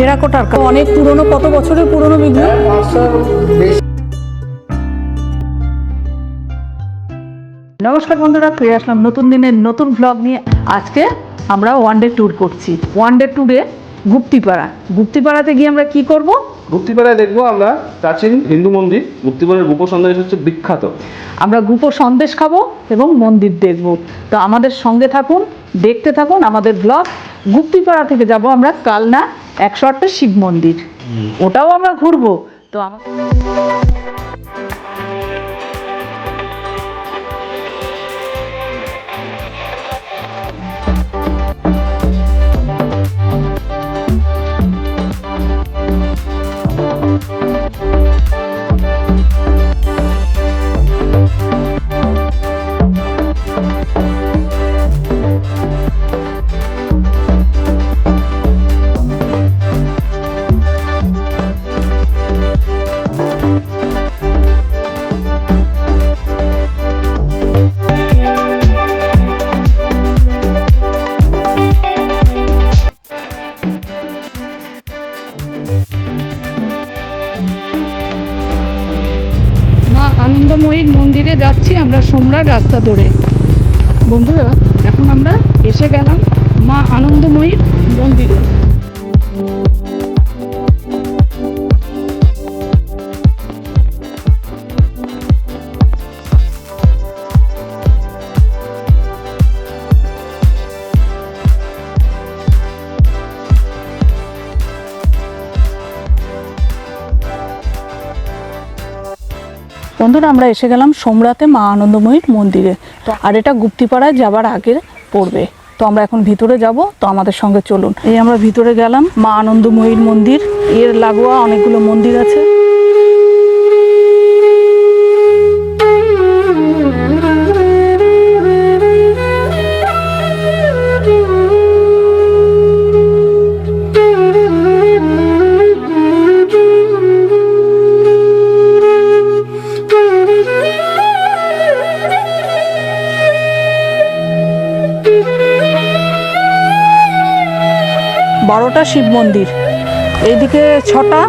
টেরাকোটার অনেক পুরনো কত বছরের পুরনো বিগ্রহ নমস্কার বন্ধুরা ফিরে আসলাম নতুন দিনের নতুন ভ্লগ নিয়ে। আজকে আমরা ওয়ান ডে ট্যুর করছি। ওয়ান ডে ট্যুরে গুপ্তিপাড়া। গুপ্তিপাড়াতে গিয়ে আমরা কি করব? গুপ্তিপাড়ায় দেখব আমরা প্রাচীন হিন্দু মন্দির। গুপ্তিপাড়ার গোপ সন্দেশ হচ্ছে বিখ্যাত। আমরা গুপো সন্দেশ খাব এবং মন্দির দেখব। তো আমাদের সঙ্গে থাকুন দেখতে থাকুন আমাদের ব্লগ গুপ্তিপাড়া থেকে যাব আমরা কালনা একশো আটটা শিব মন্দির। ওটাও আমরা ঘুরবো। তো আমার আনন্দময়ীর মন্দিরে যাচ্ছি আমরা সোমরার রাস্তা ধরে। বন্ধুরা, এখন আমরা এসে গেলাম মা আনন্দময়ীর মন্দিরে। বন্ধুরা আমরা এসে গেলাম সোমরাতে মা আনন্দময়ীর মন্দিরে। তো আর এটা গুপ্তিপাড়ায় যাবার আগে পড়বে তো আমরা এখন ভিতরে যাব তো আমাদের সঙ্গে চলুন। এই আমরা ভিতরে গেলাম মা আনন্দময়ীর মন্দির। এর লাগোয়া অনেকগুলো মন্দির আছে। বারোটা শিব মন্দির। এইদিকে ছটা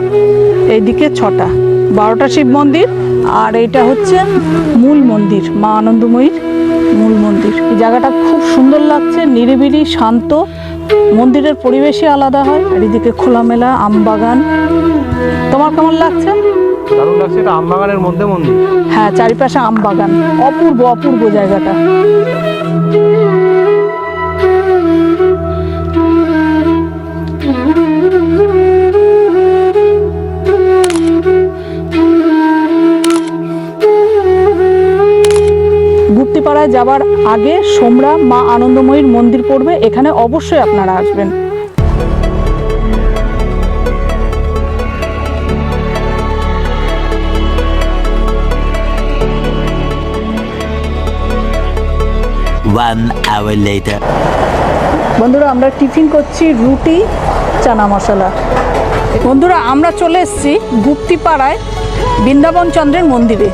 এইদিকে ছটা। বারোটা শিব মন্দির আর এটা হচ্ছে মূল মন্দির মা আনন্দময়ীর মূল মন্দির। এই জায়গাটা খুব সুন্দর লাগছে নিরিবিলি শান্ত। মন্দিরের পরিবেশই আলাদা হয় আর এদিকে খোলামেলা আম বাগান তোমার কেমন লাগছে? দারুণ লাগছে এটা আমবাগানের মধ্যে মন্দির। হ্যাঁ চারিপাশে আম বাগান অপূর্ব অপূর্ব জায়গাটা। গুপ্তিপাড়ায় যাবার আগে সোমরা মা আনন্দময়ীর মন্দির পড়বে এখানে অবশ্যই আপনারা আসবেন। বন্ধুরা আমরা টিফিন করছি রুটি চানা মশলা। বন্ধুরা আমরা চলে এসেছি গুপ্তিপাড়ায় বৃন্দাবন চন্দ্রের মন্দিরে।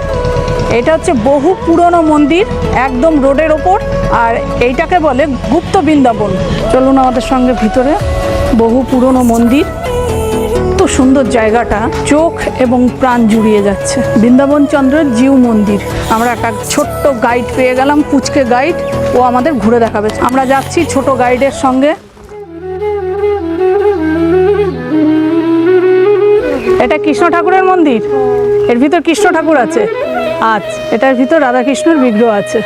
এটা হচ্ছে বহু পুরনো মন্দির, একদম রোডের ওপর, আর এইটাকে বলে গুপ্ত বৃন্দাবন। চলুন আমাদের সঙ্গে ভিতরে, বহু পুরনো মন্দির। তো সুন্দর জায়গাটা, চোখ এবং প্রাণ জুড়িয়ে যাচ্ছে। বৃন্দাবন চন্দ্রের জিউ মন্দির। আমরা একটা ছোট্ট গাইড পেয়ে গেলাম, পুচকে গাইড ও আমাদের ঘুরে দেখাবে। আমরা যাচ্ছি ছোট গাইডের সঙ্গে। এটা কৃষ্ণ ঠাকুরের মন্দির? এর ভিতর কৃষ্ণ ঠাকুর আছে? আচ্ছা এটার ভিতর রাধাকৃষ্ণের বিগ্রহ আছে।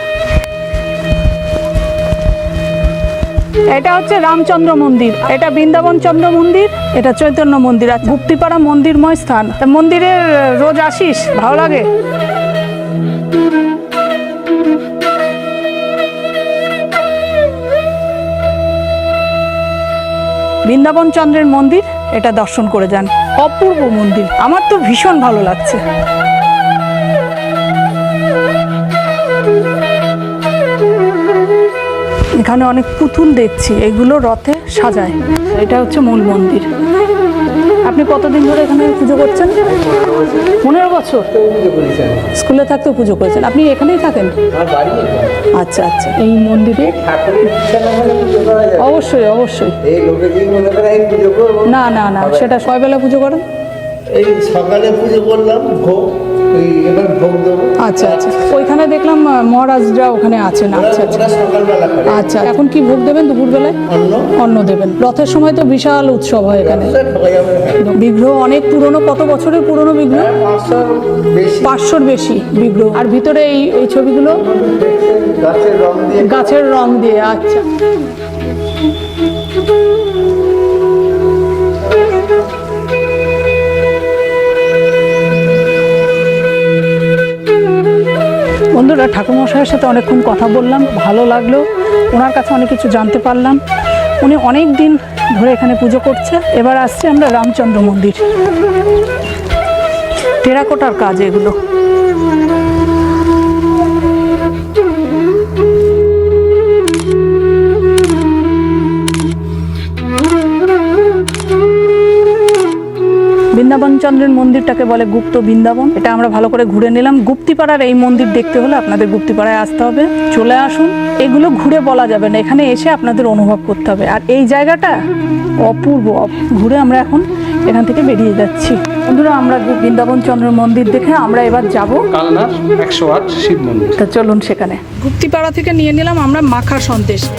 এটা হচ্ছে রামচন্দ্র মন্দির। এটা বৃন্দাবন চন্দ্র মন্দির এটা চৈতন্য মন্দির আর গুপ্তিপাড়া মন্দিরময় স্থান। তা মন্দিরে রোজ আসিস? ভালো লাগে? বৃন্দাবন চন্দ্রের মন্দির। এটা দর্শন করে যান। অপূর্ব মন্দির। আমার তো ভীষণ ভালো লাগছে। এখানে অনেক পুতুল দেখছি। এগুলো রথে সাজায়। এটা হচ্ছে মূল মন্দির। আপনি কতদিন ধরে এখানে পুজো করছেন? পনেরো বছর। স্কুলে থাকতেও পুজো করেছেন। আপনি এখানেই থাকেন? আচ্ছা আচ্ছা। এই মন্দিরে? অবশ্যই অবশ্যই। না না না সেটা সবাই বেলা পুজো করেন? এই সকালে পুজো করলাম ভোগ এবার ভোগ দেবো। আচ্ছা আচ্ছা। ওইখানে দেখলাম মহারাজরা ওখানে আছেন। আচ্ছা আচ্ছা। সকালবেলা আচ্ছা এখন কি ভোগ দেবেন দুপুরবেলায়? অন্ন। দেবেন। রথের সময় তো বিশাল উৎসব হয় এখানে। না। বিগ্রহ অনেক পুরনো কত বছরের পুরনো বিগ্রহ? প্রায় পাঁচশোর বেশি। পাঁচশোর বেশি বিগ্রহ। আর ভিতরে এই এই ছবিগুলো? গাছের রং দিয়ে। গাছের রং দিয়ে আচ্ছা। বন্ধুরা ঠাকুরমশাইয়ের সাথে অনেকক্ষণ কথা বললাম, ভালো লাগল, ওনার কাছে অনেক কিছু জানতে পারলাম। উনি অনেক দিন ধরে এখানে পুজো করছে, এবার আসছি আমরা রামচন্দ্র মন্দির। টেরাকোটার কাজ এগুলো। বৃন্দাবন চন্দ্রের মন্দিরটাকে বলে গুপ্ত বৃন্দাবন। এটা আমরা ভালো করে ঘুরে নিলাম। গুপ্তিপাড়ার এই মন্দির দেখতে হলে আপনাদের গুপ্তিপাড়ায় আসতে হবে। চলে আসুন। এগুলো ঘুরে বলা যাবে না। এখানে এসে আপনাদের অনুভব করতে হবে। আর এই জায়গাটা অপূর্ব। অপ- ঘুরে আমরা এখন এখান থেকে বেরিয়ে যাচ্ছি। বন্ধুরা আমরা বৃন্দাবন চন্দ্র মন্দির দেখে আমরা এবার যাব। একশো আট শিব মন্দির। চলুন সেখানে। গুপ্তিপাড়া থেকে নিয়ে নিলাম আমরা মাখা সন্দেশ।